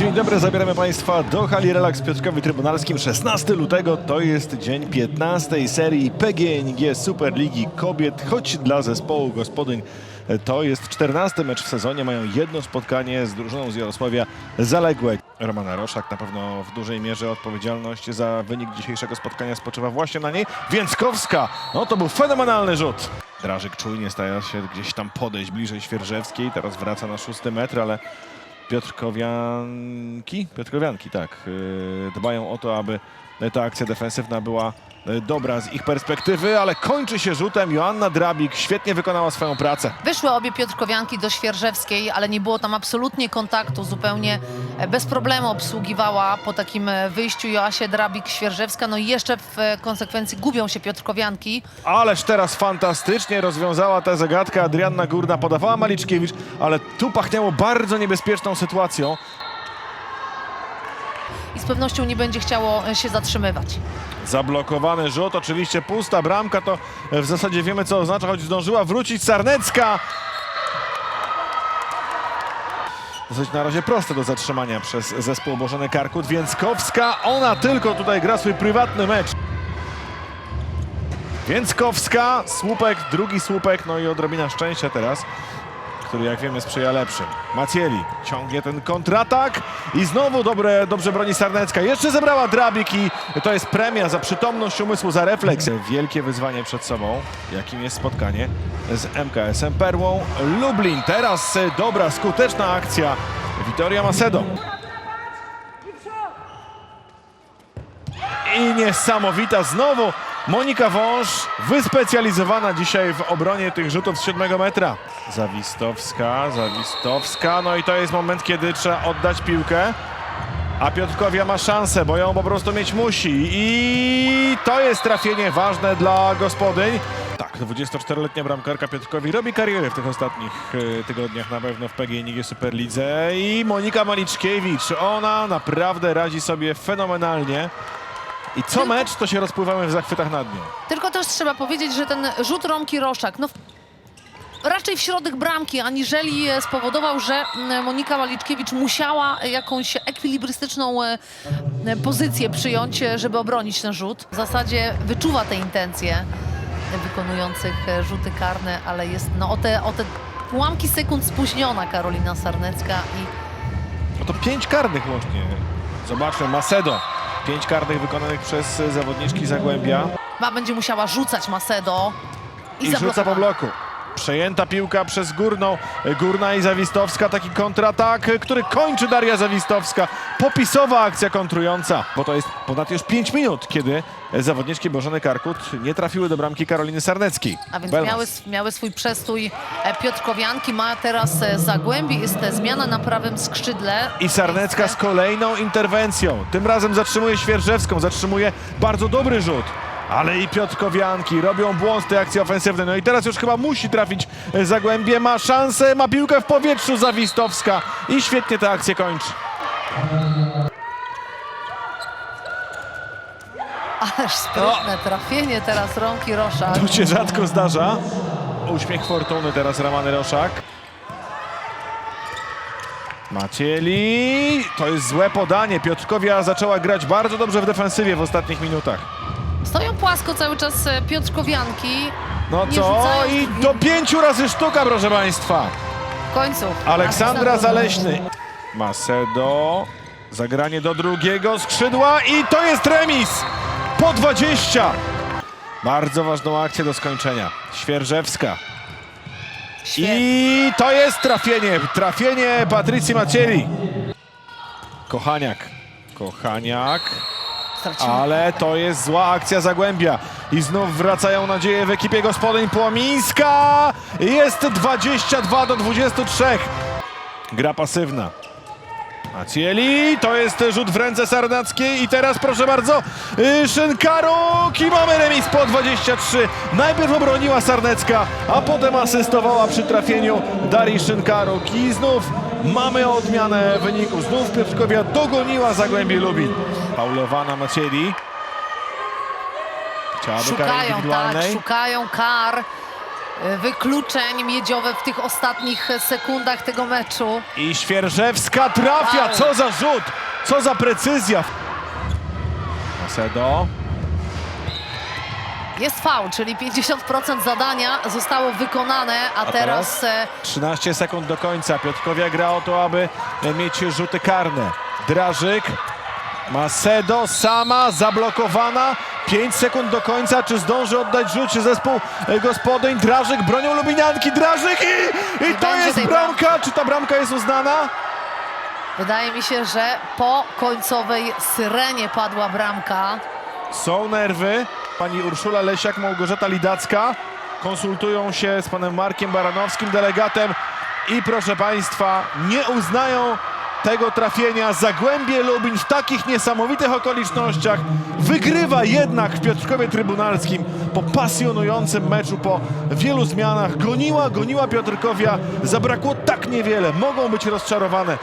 Dzień dobry, zabieramy Państwa do hali Relaks w Piotrkowie Trybunalskim. 16 lutego to jest dzień 15 serii PGNiG Superligi Kobiet, choć dla zespołu gospodyń to jest 14 mecz w sezonie. Mają jedno spotkanie z drużyną z Jarosławia Zaległe. Romana Roszak na pewno w dużej mierze odpowiedzialność za wynik dzisiejszego spotkania spoczywa właśnie na niej. Więckowska, no to był fenomenalny rzut. Drażyk czujnie stara się gdzieś tam podejść bliżej Świerżewskiej, teraz wraca na szósty metr, ale Piotrkowianki, Piotrkowianki, tak, yy, dbają o to, aby ta akcja defensywna była dobra z ich perspektywy, ale kończy się rzutem. Joanna Drabik świetnie wykonała swoją pracę. Wyszły obie Piotrkowianki do Świerżewskiej, ale nie było tam absolutnie kontaktu. Zupełnie e, bez problemu obsługiwała po takim e, wyjściu Joasie Drabik-Świerżewska. No i jeszcze w e, konsekwencji gubią się Piotrkowianki. Ależ teraz fantastycznie rozwiązała tę zagadkę Adrianna Górna, podawała Maliczkiewicz, ale tu pachniało bardzo niebezpieczną sytuacją. Pewnością nie będzie chciało e, się zatrzymywać. Zablokowany rzut, oczywiście pusta bramka, to w zasadzie wiemy co oznacza, choć zdążyła wrócić Sarnecka. Dosyć na razie proste do zatrzymania przez zespół Bożeny Karkut. Więckowska, ona tylko tutaj gra swój prywatny mecz. Więckowska, słupek, drugi słupek, no i odrobina szczęścia teraz, który jak wiemy sprzyja lepszym. Macieli ciągnie ten kontratak i znowu dobre, dobrze broni Sarnecka. Jeszcze zebrała Drabik i to jest premia za przytomność umysłu, za refleks. Wielkie wyzwanie przed sobą, jakim jest spotkanie z MKS-em Perłą Lublin. Teraz dobra, skuteczna akcja Witoria Macedo. I niesamowita znowu Monika Wąż, wyspecjalizowana dzisiaj w obronie tych rzutów z 7 metra. Zawistowska, Zawistowska, no i to jest moment, kiedy trzeba oddać piłkę. A Piotrkowia ma szansę, bo ją po prostu mieć musi. I to jest trafienie ważne dla gospodyń. Tak, 24-letnia bramkarka Piotrkowi robi karierę w tych ostatnich e, tygodniach na pewno w PGNiG Superlidze. I Monika Maliczkiewicz, ona naprawdę radzi sobie fenomenalnie. I co mecz, to się rozpływamy w zachwytach nad nią. Tylko też trzeba powiedzieć, że ten rzut Romki Roszak, no raczej w środek bramki, aniżeli spowodował, że m, Monika Maliczkiewicz musiała jakąś ekwilibrystyczną e, pozycję przyjąć, e, żeby obronić ten rzut. W zasadzie wyczuwa te intencje wykonujących e, rzuty karne, ale jest no, o, te, o te ułamki sekund spóźniona Karolina Sarnecka i No to pięć karnych łącznie. Zobaczmy, Macedo. Pięć karnych wykonanych przez zawodniczki Zagłębia. ma będzie musiała rzucać Macedo i, I rzuca po bloku. Przejęta piłka przez Górną. Górna i Zawistowska. Taki kontratak, który kończy Daria Zawistowska. Popisowa akcja kontrująca. Bo to jest ponad już 5 minut, kiedy zawodniczki Bożeny Karkut nie trafiły do bramki Karoliny Sarneckiej. A więc miały, miały swój przestój e, Piotrkowianki, ma teraz e, Zagłębie, jest e, zmiana na prawym skrzydle. I Sarnecka z kolejną interwencją. Tym razem zatrzymuje Świerżewską, zatrzymuje bardzo dobry rzut. Ale i Piotrkowianki robią błąd tej akcji ofensywnej. No i teraz już chyba musi trafić e, Zagłębie. Ma szansę, ma piłkę w powietrzu Zawistowska. I świetnie tę akcję kończy. Ależ sprytne trafienie teraz Romki Roszak. To się rzadko zdarza. Uśmiech fortuny teraz Ramany Roszak. Macieli. To jest złe podanie. Piotrkowia zaczęła grać bardzo dobrze w defensywie w ostatnich minutach. Płasko cały czas e, Piotrkowianki. No Nie co? rzucają- I do pięciu razy sztuka, proszę Państwa. W końcu. Aleksandra Zaleśny. Macedo. Zagranie do drugiego skrzydła i to jest remis. Po 20. Bardzo ważną akcję do skończenia. Świerżewska. Świetnie. I to jest trafienie. Trafienie Patrycji Macieli. Kochaniak. Kochaniak. Ale to jest zła akcja Zagłębia. I znów wracają nadzieje w ekipie gospodyń Płomińska. Jest 22 do 23. Gra pasywna. Macieli, to jest rzut w ręce Sarnackiej i teraz proszę bardzo y, Szynkaruk i mamy remis po 23. Najpierw obroniła Sarnecka, a potem asystowała przy trafieniu Darii Szynkaruk i znów mamy odmianę wyniku. Znów Piotrkowia dogoniła Zagłębie Lubin. Paulowana Macieli. Chciałaby kary Szukają, tak, szukają kar. e, wykluczeń miedziowe w tych ostatnich sekundach tego meczu. I Świerżewska trafia. Wow. Co za rzut, co za precyzja. Macedo. Jest faul, czyli 50% zadania zostało wykonane, a, A teraz, teraz? e, 13 sekund do końca. Piotrkowia gra o to, aby mieć rzuty karne. Drażyk. Macedo sama zablokowana. 5 sekund do końca. Czy zdąży oddać rzut? Czy zespół gospodyń? Drażyk bronią Lubinianki. Drażyk i, i to jest bramka. Czy ta bramka jest uznana? wydaje mi się, że po końcowej syrenie padła bramka. Są nerwy. Pani Urszula Lesiak, Małgorzata Lidacka konsultują się z panem Markiem Baranowskim, delegatem i proszę państwa, nie uznają tego trafienia. Zagłębie Lubin w takich niesamowitych okolicznościach wygrywa jednak w Piotrkowie Trybunalskim po pasjonującym meczu, po wielu zmianach. Goniła, goniła Piotrkowia, zabrakło tak niewiele, mogą być rozczarowane.